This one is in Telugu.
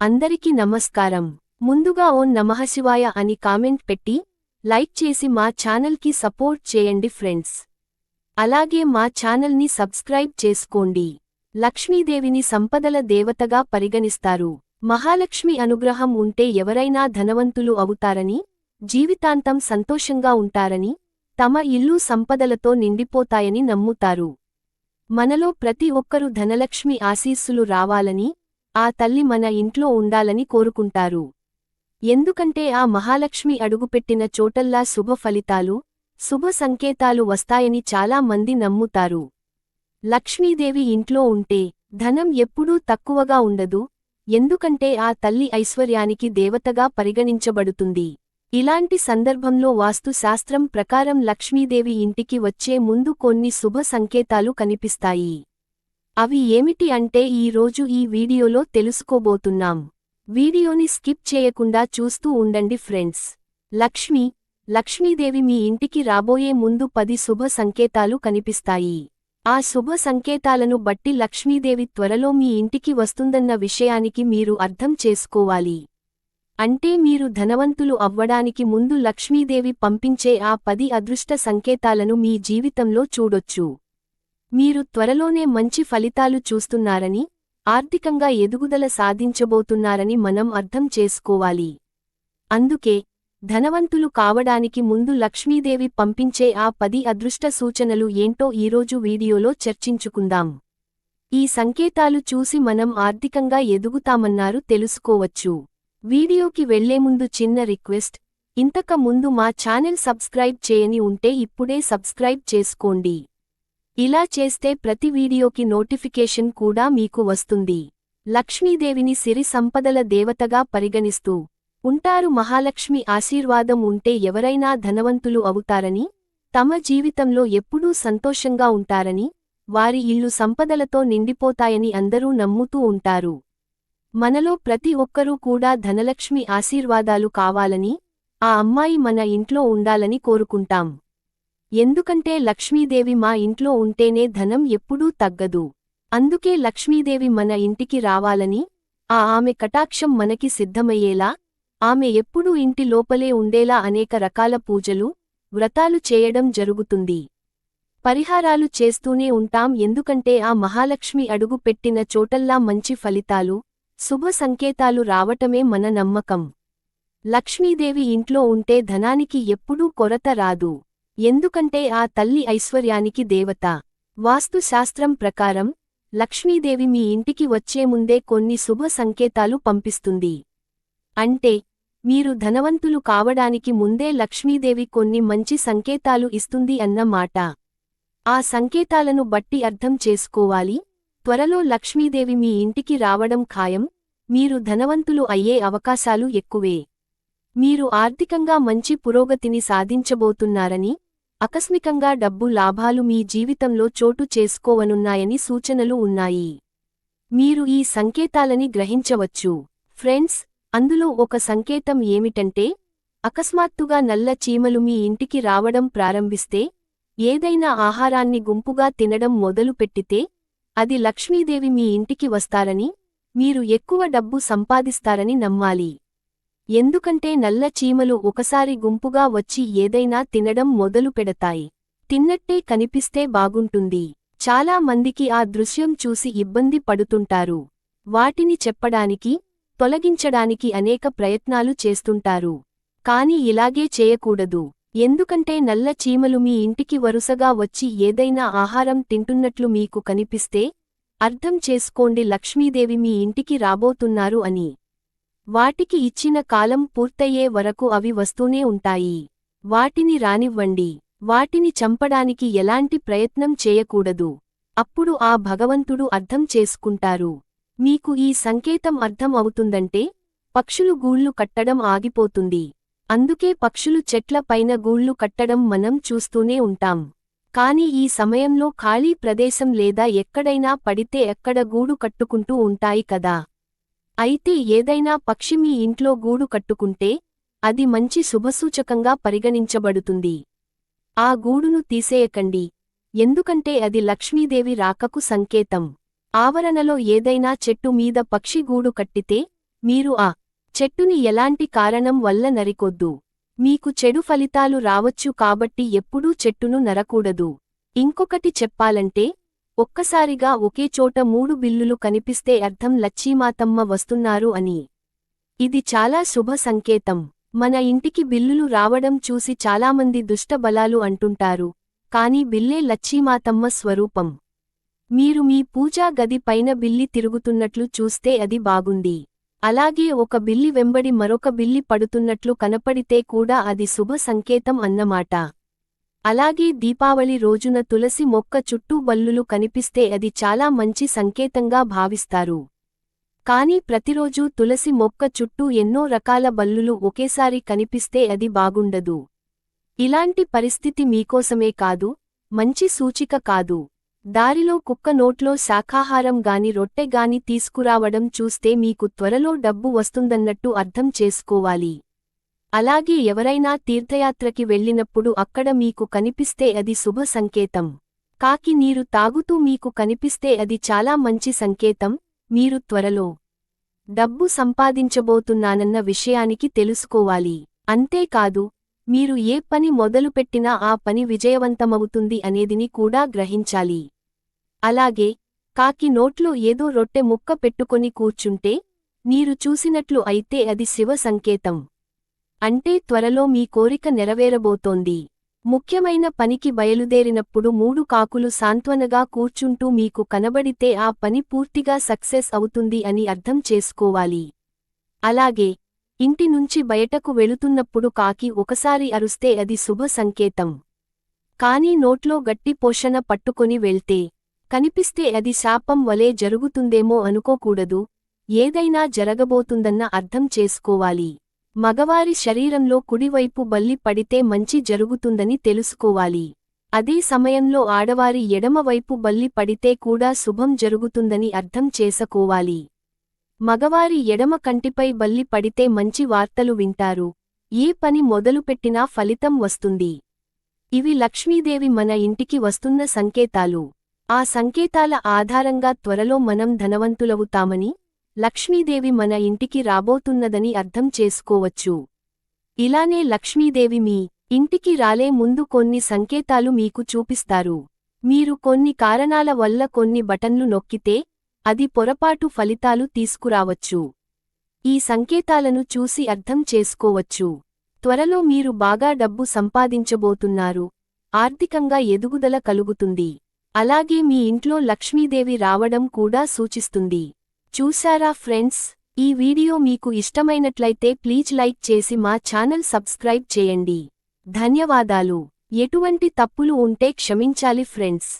అందరికీ నమస్కారం. ముందుగా ఓం నమఃశివాయ అని కామెంట్ పెట్టి లైక్ చేసి మా ఛానల్కి సపోర్ట్ చేయండి ఫ్రెండ్స్. అలాగే మా ఛానల్ని సబ్స్క్రైబ్ చేసుకోండి. లక్ష్మీదేవిని సంపదల దేవతగా పరిగణిస్తారు. మహాలక్ష్మి అనుగ్రహం ఉంటే ఎవరైనా ధనవంతులు అవుతారని జీవితాంతం సంతోషంగా ఉంటారని తమ ఇల్లు సంపదలతో నిండిపోతాయని నమ్ముతారు. మనలో ప్రతి ఒక్కరూ ధనలక్ష్మి ఆశీస్సులు రావాలని ఆ తల్లి మన ఇంట్లో ఉండాలని కోరుకుంటారు. ఎందుకంటే ఆ మహాలక్ష్మి అడుగుపెట్టిన చోటల్లా శుభ ఫలితాలు శుభ సంకేతాలు వస్తాయని చాలా మంది నమ్ముతారు. లక్ష్మీదేవి ఇంట్లో ఉంటే ధనం ఎప్పుడూ తక్కువగా ఉండదు ఎందుకంటే ఆ తల్లి ఐశ్వర్యానికి దేవతగా పరిగణించబడుతుంది. ఇలాంటి సందర్భంలో వాస్తు శాస్త్రం ప్రకారం లక్ష్మీదేవి ఇంటికి వచ్చే ముందు కొన్ని శుభ సంకేతాలు కనిపిస్తాయి. అవి ఏమిటి అంటే ఈ రోజు ఈ వీడియోలో తెలుసుకోబోతున్నాం. వీడియోని స్కిప్ చేయకుండా చూస్తూ ఉండండి ఫ్రెండ్స్. లక్ష్మి లక్ష్మీదేవి మీ ఇంటికి రాబోయే ముందు పది శుభ సంకేతాలు కనిపిస్తాయి. ఆ శుభ సంకేతాలను బట్టి లక్ష్మీదేవి త్వరలో మీ ఇంటికి వస్తుందన్న విషయానికి మీరు అర్థం చేసుకోవాలి. అంటే మీరు ధనవంతులు అవ్వడానికి ముందు లక్ష్మీదేవి పంపించే ఆ పది అదృష్ట సంకేతాలను మీ జీవితంలో చూడొచ్చు. మీరు త్వరలోనే మంచి ఫలితాలు చూస్తున్నారని ఆర్థికంగా ఎదుగుదల సాధించబోతున్నారని మనం అర్థం చేసుకోవాలి. అందుకే ధనవంతులు కావడానికి ముందు లక్ష్మీదేవి పంపించే ఆ పది అదృష్ట సూచనలు ఏంటో ఈరోజు వీడియోలో చర్చించుకుందాం. ఈ సంకేతాలు చూసి మనం ఆర్థికంగా ఎదుగుతామన్నారు తెలుసుకోవచ్చు. వీడియోకి వెళ్ళేముందు చిన్న రిక్వెస్ట్ ఇంతక ముందు మా ఛానల్ సబ్స్క్రైబ్ చేయని ఉంటే ఇప్పుడే సబ్స్క్రైబ్ చేసుకోండి. ఇలా చేస్తే ప్రతి వీడియోకి నోటిఫికేషన్ కూడా మీకు వస్తుంది. లక్ష్మీదేవిని సిరి సంపదల దేవతగా పరిగణిస్తూ ఉంటారు మహాలక్ష్మి ఆశీర్వాదం ఉంటే ఎవరైనా ధనవంతులు అవుతారని తమ జీవితంలో ఎప్పుడూ సంతోషంగా ఉంటారని వారి ఇల్లు సంపదలతో నిండిపోతాయని అందరూ నమ్ముతూ ఉంటారు. మనలో ప్రతి ఒక్కరూ కూడా ధనలక్ష్మి ఆశీర్వాదాలు కావాలని ఆ అమ్మాయి మన ఇంట్లో ఉండాలని కోరుకుంటాం. ఎందుకంటే లక్ష్మీదేవి మా ఇంట్లో ఉంటేనే ధనం ఎప్పుడూ తగ్గదు. అందుకే లక్ష్మీదేవి మన ఇంటికి రావాలని ఆ ఆమె కటాక్షం మనకి సిద్ధమయ్యేలా ఆమె ఎప్పుడూ ఇంటి లోపలే ఉండేలా అనేక రకాల పూజలు వ్రతాలు చేయడం జరుగుతుంది. పరిహారాలు చేస్తూనే ఉంటాం ఎందుకంటే ఆ మహాలక్ష్మి అడుగు పెట్టిన చోటల్లా మంచి ఫలితాలు శుభ సంకేతాలు రావటమే మన నమ్మకం. లక్ష్మీదేవి ఇంట్లో ఉంటే ధనానికి ఎప్పుడూ కొరత రాదు. ఎందుకంటే ఆ తల్లి ఐశ్వర్యానికి దేవత. వాస్తుశాస్త్రం ప్రకారం లక్ష్మీదేవి మీ ఇంటికి వచ్చే ముందే కొన్ని శుభ సంకేతాలు పంపిస్తుంది. అంటే మీరు ధనవంతులు కావడానికి ముందే లక్ష్మీదేవి కొన్ని మంచి సంకేతాలు ఇస్తుంది అన్నమాట ఆ సంకేతాలను బట్టి అర్థం చేసుకోవాలి. త్వరలో లక్ష్మీదేవి మీ ఇంటికి రావడం ఖాయం. మీరు ధనవంతులు అయ్యే అవకాశాలు ఎక్కువే. మీరు ఆర్థికంగా మంచి పురోగతిని సాధించబోతున్నారని ఆకస్మికంగా డబ్బు లాభాలు మీ జీవితంలో చోటు చేసుకోవనున్నాయని సూచనలు ఉన్నాయి. మీరు ఈ సంకేతాలని గ్రహించవచ్చు. ఫ్రెండ్స్ అందులో ఒక సంకేతం ఏమిటంటే అకస్మాత్తుగా నల్ల చీమలు మీ ఇంటికి రావడం ప్రారంభిస్తే ఏదైనా ఆహారాన్ని గుంపుగా తినడం మొదలుపెట్టితే అది లక్ష్మీదేవి మీ ఇంటికి వస్తారని మీరు ఎక్కువ డబ్బు సంపాదిస్తారని నమ్మాలి. ఎందుకంటే నల్ల చీమలు ఒకసారి గుంపుగా వచ్చి ఏదైనా తినడం మొదలు పెడతాయి. తిన్నట్టే కనిపిస్తే బాగుంటుంది. చాలా మందికి ఆ దృశ్యం చూసి ఇబ్బంది పడుతుంటారు. వాటిని చెప్పడానికి తొలగించడానికి అనేక ప్రయత్నాలు చేస్తుంటారు. కాని ఇలాగే చేయకూడదు. ఎందుకంటే నల్ల చీమలు మీ ఇంటికి వరుసగా వచ్చి ఏదైనా ఆహారం తింటున్నట్లు మీకు కనిపిస్తే అర్థం చేసుకోండి లక్ష్మీదేవి మీ ఇంటికి రాబోతున్నారు అని. వాటికి ఇచ్చిన కాలం పూర్తయ్యే వరకు అవి వస్తూనే ఉంటాయి. వాటిని రానివ్వండి. వాటిని చంపడానికి ఎలాంటి ప్రయత్నం చేయకూడదు. అప్పుడు ఆ భగవంతుడు అర్థం చేసుకుంటారు. మీకు ఈ సంకేతం అర్థం అవుతుందంటే పక్షులు గూళ్ళు కట్టడం ఆగిపోతుంది. అందుకే పక్షులు చెట్ల పైన గూళ్ళు కట్టడం మనం చూస్తూనే ఉంటాం. కాని ఈ సమయంలో ఖాళీ ప్రదేశం లేదా ఎక్కడైనా పడితే ఎక్కడ గూడు కట్టుకుంటూ ఉంటాయి కదా. అయితే ఏదైనా పక్షి మీ ఇంట్లో గూడు కట్టుకుంటే అది మంచి శుభసూచకంగా పరిగణించబడుతుంది. ఆ గూడును తీసేయకండి. ఎందుకంటే అది లక్ష్మీదేవి రాకకు సంకేతం. ఆవరణలో ఏదైనా చెట్టు మీద పక్షి గూడు కట్టితే మీరు ఆ చెట్టుని ఎలాంటి కారణం వల్ల నరికొద్దు? మీకు చెడు ఫలితాలు రావచ్చు కాబట్టి ఎప్పుడూ చెట్టును నరకూడదు. ఇంకొకటి చెప్పాలంటే ఒక్కసారిగా ఒకే చోట మూడు బిల్లులు కనిపిస్తే అర్థం లచ్చీమాతమ్మ వస్తున్నారు అని. ఇది చాలా శుభ సంకేతం. మన ఇంటికి బిల్లులు రావడం చూసి చాలామంది దుష్టబలాలు అంటుంటారు. కాని బిల్లే లచ్చీమాతమ్మ స్వరూపం. మీరు మీ పూజా గది పైన బిల్లి తిరుగుతున్నట్లు చూస్తే అది బాగుంది. అలాగే ఒక బిల్లి వెంబడి మరొక బిల్లి పడుతున్నట్లు కనపడితే కూడా అది శుభ సంకేతం అన్నమాట. అలాగే దీపావళి రోజున తులసి మొక్క చుట్టూ బల్లులు కనిపిస్తే అది చాలా మంచి సంకేతంగా భావిస్తారు. కానీ ప్రతిరోజూ తులసి మొక్క చుట్టూ ఎన్నో రకాల బల్లులు ఒకేసారి కనిపిస్తే అది బాగుండదు. ఇలాంటి పరిస్థితి మీకోసమే కాదు మంచి సూచిక కాదు. దారిలో కుక్క నోట్లో శాఖాహారం గాని రొట్టె గాని తీసుకురావడం చూస్తే మీకు త్వరలో డబ్బు వస్తుందన్నట్టు అర్థం చేసుకోవాలి. అలాగే ఎవరైనా తీర్థయాత్రకి వెళ్ళినప్పుడు అక్కడ మీకు కనిపిస్తే అది శుభ సంకేతం. కాకి నీరు తాగుతూ మీకు కనిపిస్తే అది చాలా మంచి సంకేతం మీరు త్వరలో డబ్బు సంపాదించబోతున్నానన్న విషయానికి తెలుసుకోవాలి. అంతేకాదు మీరు ఏ పని మొదలుపెట్టినా ఆ పని విజయవంతమవుతుంది అనేదిని కూడా గ్రహించాలి. అలాగే కాకి నోట్లో ఏదో రొట్టె ముక్క పెట్టుకొని కూర్చుంటే మీరు చూసినట్లు అయితే అది శివ సంకేతం. అంటే త్వరలో మీ కోరిక నెరవేరబోతోంది. ముఖ్యమైన పనికి బయలుదేరినప్పుడు మూడు కాకులు సాంత్వనగా కూర్చుంటూ మీకు కనబడితే ఆ పని పూర్తిగా సక్సెస్ అవుతుంది అని అర్థం చేసుకోవాలి. అలాగే ఇంటి నుంచి బయటకు వెళుతున్నప్పుడు కాకి ఒకసారి అరుస్తే అది శుభ సంకేతం. కానీ నోట్లో గట్టి పోషణ పట్టుకొని వెళ్తే కనిపిస్తే అది శాపం వలే జరుగుతుందేమో అనుకోకూడదు ఏదైనా జరగబోతుందన్న అర్థం చేసుకోవాలి. మగవారి శరీరంలో కుడివైపు బల్లి పడితే మంచి జరుగుతుందని తెలుసుకోవాలి. అదే సమయంలో ఆడవారి ఎడమవైపు బల్లి పడితే కూడా శుభం జరుగుతుందని అర్థం చేసుకోవాలి. మగవారి ఎడమ కంటిపై బల్లి పడితే మంచి వార్తలు వింటారు. ఏ పని మొదలుపెట్టినా ఫలితం వస్తుంది. ఇవి లక్ష్మీదేవి మన ఇంటికి వస్తున్న సంకేతాలు. ఆ సంకేతాల ఆధారంగా త్వరలో మనం ధనవంతులవుతామని లక్ష్మీదేవి మన ఇంటికి రాబోతున్నదని అర్థం చేసుకోవచ్చు. ఇలానే లక్ష్మీదేవి మీ ఇంటికి రాలే ముందు కొన్ని సంకేతాలు మీకు చూపిస్తారు. మీరు కొన్ని కారణాల వల్ల కొన్ని బటన్లు నొక్కితే అది పొరపాటు ఫలితాలు తీసుకురావచ్చు. ఈ సంకేతాలను చూసి అర్థం చేసుకోవచ్చు. త్వరలో మీరు బాగా డబ్బు సంపాదించబోతున్నారు. ఆర్థికంగా ఎదుగుదల కలుగుతుంది. అలాగే మీ ఇంట్లో లక్ష్మీదేవి రావడం కూడా సూచిస్తుంది. చూశారా ఫ్రెండ్స్? ఈ వీడియో మీకు ఇష్టమైనట్లయితే ప్లీజ్ లైక్ చేసి మా ఛానల్ సబ్స్క్రైబ్ చేయండి. ధన్యవాదాలు. ఎటువంటి తప్పులు ఉంటే క్షమించాలి ఫ్రెండ్స్.